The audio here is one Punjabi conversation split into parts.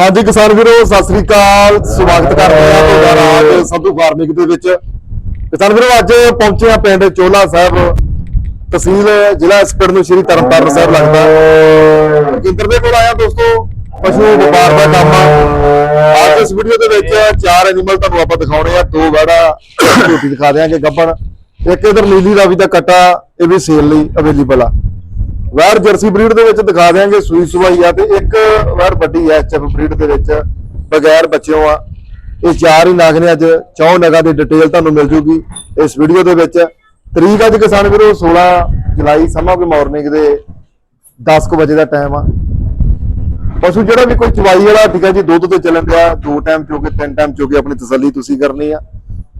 ਹਾਂਜੀ ਕਿਸਾਨ ਵੀਰੋ, ਸਤਿ ਸ੍ਰੀ ਅਕਾਲ। ਸਵਾਗਤ ਕਰਦੇ ਹਾਂ ਤੁਹਾਡਾ ਰਾਜ ਸੰਧੂ ਫਾਰਮਿੰਗ ਦੇ ਵਿੱਚ। ਕਿਸਾਨ ਵੀਰੋ, ਅੱਜ ਪਹੁੰਚੇ ਆ ਪਿੰਡ ਚੋਲਾ ਸਾਹਿਬ। ਤਹਿਸੀਲ ਜ਼ਿਲ੍ਹਾ ਇਸ ਪਿੰਡ ਨੂੰ ਸ਼੍ਰੀ ਤਰਨਤਾਰਨ ਸਾਹਿਬ ਲੱਗਦਾ। ਕੇਂਦਰ ਦੇ ਕੋਲ ਆਇਆ ਦੋਸਤੋ, ਪਸ਼ੂ ਵਪਾਰ ਦਾ ਕੰਮ ਅੱਜ ਇਸ ਵੀਡੀਓ ਦੇ ਵਿੱਚ ਚਾਰ ਐਨੀਮਲ ਤੁਹਾਨੂੰ ਆਪਾਂ ਦਿਖਾਉਣੇ ਆ। ਦੋ ਗਾੜਾ ਝੋਟੀ ਦਿਖਾ ਦਿਆਂਗੇ ਗੱਬਣ। ਇੱਕ ਇਧਰ ਨੀਲੀ ਰਾਵੀ ਦਾ ਕੱਟਾ, ਇਹ ਵੀ ਸੇਲ ਲਈ ਅਵੇਲੇਬਲ ਆ। ਵੈਰ ਜਰਸੀ ਬਰੀਡ ਦੇ ਵਿੱਚ ਦਿਖਾ ਦਿਆਂਗੇ ਸੂਈ ਸੁਵਾਈ ਆ ਤੇ ਇੱਕ ਵੈਰ ਵੱਡੀ ਐਚਐਫ ਬਰੀਡ ਦੇ ਵਿੱਚ ਬਗੈਰ ਬੱਚਿਆਂ ਆ। ਇਹ ਚਾਰ ਹੀ ਨਾਗ ਨੇ ਅੱਜ ਚੌ ਨਗਾਂ ਦੀ ਡਿਟੇਲ ਤੁਹਾਨੂੰ ਮਿਲ ਜੂਗੀ ਇਸ ਵੀਡੀਓ ਦੇ ਵਿੱਚ। ਤਰੀਕ ਅੱਜ ਕਿਸਾਨ ਵੀਰੋ 16 ਜੁਲਾਈ ਸਮਾਂ ਕੋਈ ਮਾਰਨਿੰਗ ਦੇ 10 ਕੁ ਵਜੇ ਦਾ ਟਾਈਮ ਆ। ਪਸ਼ੂ ਜਿਹੜਾ ਵੀ ਕੋਈ ਚਵਾਈ ਵਾਲਾ ਠੀਕ ਹੈ ਜੀ, ਦੁੱਧ ਤੇ ਚੱਲਣ ਦਿਆ, ਦੋ ਟਾਈਮ ਚੋ ਤਿੰਨ ਟਾਈਮ ਚੋ ਕੇ ਆਪਣੀ ਤਸੱਲੀ ਤੁਸੀਂ ਕਰਨੀ ਆ।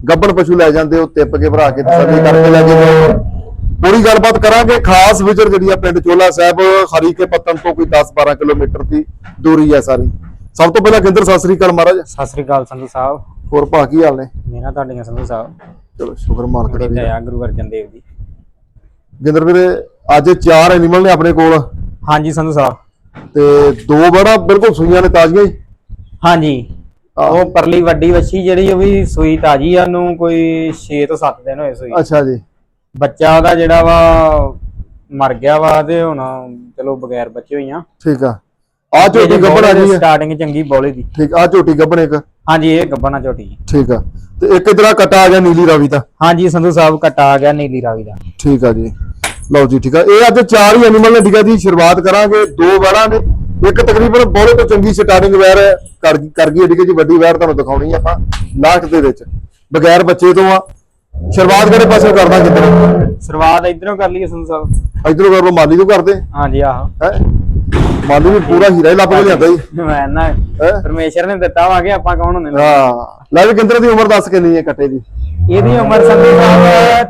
ਗੱਬਣ ਪਸ਼ੂ ਲੈ ਜਾਂਦੇ ਹੋ ਟਿੱਪ ਕੇ ਭਰਾ ਕੇ ਤਸੱਲੀ ਕਰਕੇ ਲੈ ਕੇ ਜਾਓ। ਪੂਰੀ ਗੱਲਬਾਤ ਕਰਾਂਗੇ। ਖਾਸ ਵਿਜਰ ਜਿਹੜੀ ਆ ਪਿੰਡ ਚੋਲਾ ਸਾਹਿਬ ਹਰੀਕੇ ਪੱਤਨ ਤੋਂ ਕੋਈ 10-12 ਕਿਲੋਮੀਟਰ ਦੀ ਦੂਰੀ ਹੈ ਸਾਰੀ। ਸਭ ਤੋਂ ਪਹਿਲਾਂ ਗਿੰਦਰ ਸਤਿ ਸ੍ਰੀ ਅਕਾਲ ਮਹਾਰਾਜ। ਸਤਿ ਸ੍ਰੀ ਅਕਾਲ ਸੰਧੂ ਸਾਹਿਬ। ਹੋਰ ਭਾ ਕੀ ਹਾਲ ਨੇ? ਮੇਰਾ ਤੁਹਾਡੀਆਂ ਸੰਧੂ ਸਾਹਿਬ। ਚਲੋ ਸ਼ੁਕਰ ਮਾਲਕ ਦਾ ਜੀ। ਦਇਆ ਗੁਰੂ ਅਰਜਨ ਦੇਵ ਦੀ ਗਿੰਦਰ ਵੀਰੇ ਅੱਜ ਚਾਰ ਐਨੀਮਲ ਨੇ ਆਪਣੇ ਕੋਲ। ਹਾਂਜੀ ਸੰਧੂ ਸਾਹਿਬ। ਤੇ ਦੋ ਬੜਾ ਬਿਲਕੁਲ ਸੂਈਆਂ ਨੇ ਤਾਜ਼ੀਆਂ ਹੀ? ਹਾਂਜੀ। ਉਹ ਪਰਲੀ ਵੱਡੀ ਵੱਛੀ ਜਿਹੜੀ ਉਹ ਵੀ ਸੂਈ ਤਾਜੀ ਆ ਨੂੰ ਕੋਈ 6 ਤੋਂ 7 ਦਿਨ ਹੋਏ ਸੂਈ। ਅੱਛਾ ਜੀ। ਬੱਚਾ ਉਹਦਾ ਜਿਹੜਾ ਵਾ ਮਰ ਗਿਆ ਵਾ ਤੇ ਹੁਣ ਚਲੋ ਬਗੈਰ ਬੱਚੇ ਹੋਈਆਂ। ਠੀਕ ਆ। ਆ ਝੋਟੀ ਗੱਬਣ ਆ ਗਈ ਹੈ ਸਟਾਰਟਿੰਗ ਚੰਗੀ ਬੋਲੇ ਦੀ। ਠੀਕ ਆ ਝੋਟੀ ਗੱਬਣ ਇੱਕ। ਹਾਂਜੀ ਇਹ ਗੱਬਣਾ ਝੋਟੀ। ਠੀਕ ਆ। ਤੇ ਇੱਕ ਇਧਰ ਕਟਾ ਆ ਗਿਆ ਨੀਲੀ ਰਾਵੀ ਦਾ। ਹਾਂਜੀ ਸੰਧੂ ਸਾਹਿਬ ਕਟਾ ਆ ਗਿਆ ਨੀਲੀ ਰਾਵੀ ਦਾ। ਠੀਕ ਆ ਜੀ। ਲਓ ਜੀ ਠੀਕ ਆ। ਇਹ ਅੱਜ ਚਾਰ ਹੀ ਐਨੀਮਲ ਨੇ ਆ ਜੀ। ਸ਼ੁਰੂਆਤ ਕਰਾਂਗੇ ਦੋ ਵਾਰਾਂ ਨੇ ਇੱਕ ਤਕਰੀਬਨ ਬੋਲੇ ਤੋਂ ਚੰਗੀ ਸਟਾਰਟਿੰਗ ਵੈਰ ਕਰ ਕਰ ਗਈ ਹੈ ਜੀ। ਵੱਡੀ ਵੈਰ ਤੁਹਾਨੂੰ ਦਿਖਾਉਣੀ ਆ ਆਪਾਂ। ਲਾਸਟ ਦੇ ਵਿੱਚ। ਬਗੈਰ ਬੱਚੇ ਤੋਂ ਆ। ਸ਼ੁਰੂਆਤ ਕਿਹੜੇ ਪਾਸੇ ਕਰਨਾ ਕਿੱਧਰ? ਸ਼ੁਰੂਆਤ ਇਧਰੋਂ ਕਰ ਲਈਏ ਸੰਧੂ ਸਾਹਿਬ ਇਧਰੋਂ ਕਰ ਲਓ ਮਾਲੀ ਤੋਂ ਕਰਦੇ? ਹਾਂਜੀ ਆਹੋ। ਹੈ? ਮਾਲੀ ਵੀ ਪੂਰਾ ਹੀਰਾ ਹੀ ਲੱਭ ਕੇ ਲਿਆਂਦਾ ਜੀ। ਮੈਂ ਨਾ ਹੈਂ? ਪਰਮੇਸ਼ਰ ਨੇ ਦਿੱਤਾ ਵਾ ਕਿ ਆਪਾਂ ਕੌਣ ਹੁੰਦੇ ਨੇ? ਹਾਂ। ਲੈ ਵੀ ਕਿੰਦਰ ਦੀ ਉਮਰ ਦੱਸ ਕਿੰਨੀ ਹੈ ਕੱਟੇ ਦੀ? ਇਹਦੀ ਉਮਰ ਸਾਹਿਬ